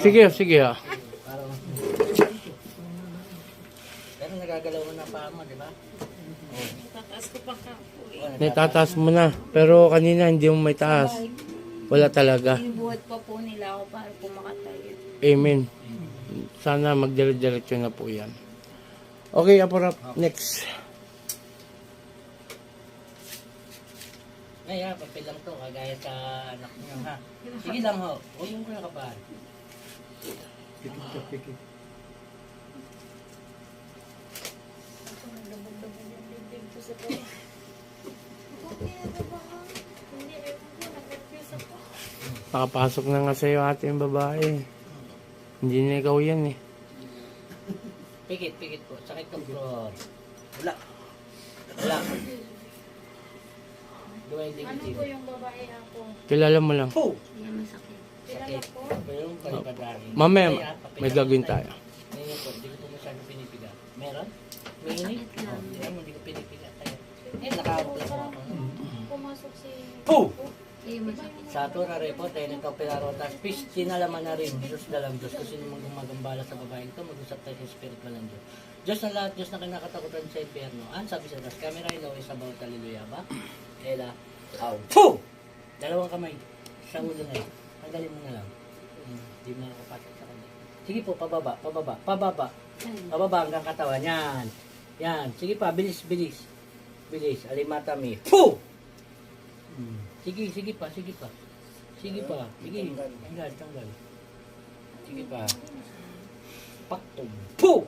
Sige, sige ha. Parang... Pero nagagalaw mo na pa mo, di ba? Tataas ko pa ka eh. Naitataas mo na. Pero kanina hindi mo may taas. Wala talaga. Binubuhat pa po nila ako para po makatayo. Amen. Sana magdire-diretso na po yan. Okay, Aporap. Next. Ay, ha, papel lang to, kagaya sa anak niyo, ha? Sige lang, ho. Huwag yung kinakabahan. Nakapasok na nga sa'yo ate yung babae. Hindi na ikaw yan eh. Pikit, pikit po. Sakit ng floor. Wala. Wala. Ano po yung babae ako? Kilala mo lang. Po! Hindi masakit. Sakit. Pero yung palipadarin. Mamaya, Kaya, papel may lang gagawin tayo. Ngayon po, hindi ko po masyado pinipiga. Meron? May init? Oh, tingnan mo, hindi ko pinipiga. Eh, nakahawak lang ako. Pumasok si... Po! Hindi masakit. Sa Tora Repo, tayo nito pinarotas. Fish, sinalaman na rin. Diyos na lang Diyos. Kung sino mang gumagambala sa babaeng ito, mag-usap tayo sa spiritual ng Diyos. Diyos na lahat, Diyos na kinakatakutan sa impyerno. An sabi sa tas, camera I know is about hallelujah ba? Ela, aw. Two! Dalawang kamay. Sa ulo na yun. Tanggalin mo na lang. Hindi mo nakapasok sa kanya. Sige po, pababa, pababa, pababa. Pababa hanggang katawan. Yan. Yan. Sige pa, bilis, bilis. Bilis. Alimata mi. Puh! Hmm. Sige, sige pa, sige pa. Sige pa. Sige. Tanggal, tanggal. Sige pa. Paktog. Puh!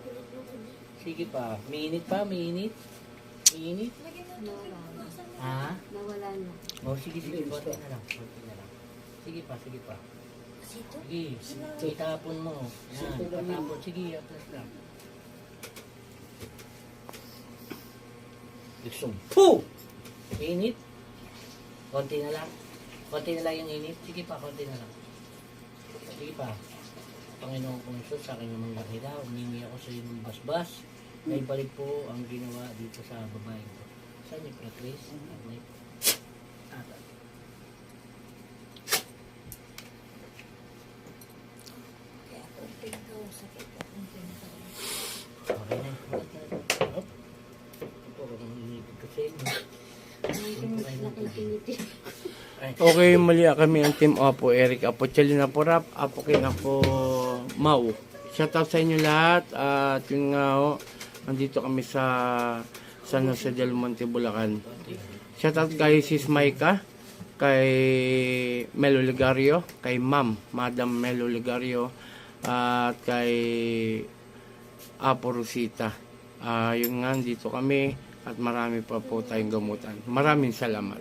Sige pa. Minit pa, minit. Minit. Nawala na. Ha? Nawala na. O, sige, sige. Konti na lang. Konti na lang. Sige pa, sige pa. Sige. Itapon mo. Yan. Patapon. Sige, atlas lang. Puh! Init. Konti na lang. Konti na lang yung init. Sige pa, konti na lang. Sige pa. Panginoon kong Isus, sa akin naman nakita, humingi ako sa iyo ng basbas. May balik po ang ginawa dito sa babae ko. Saan yung Chris? May Okay mali kami ang team Apo Eric Apo Chalina Porap, Apo King Apo Mau. Shoutout sa inyo lahat at yun nga ho, nandito kami sa San Jose del Monte, Bulacan. Shoutout kay Sis Maika, kay Melo Ligario, kay Ma'am, Madam Melo Ligario, at kay Apo Rosita. Ah, yun nga, dito kami at marami pa po tayong gamutan. Maraming salamat.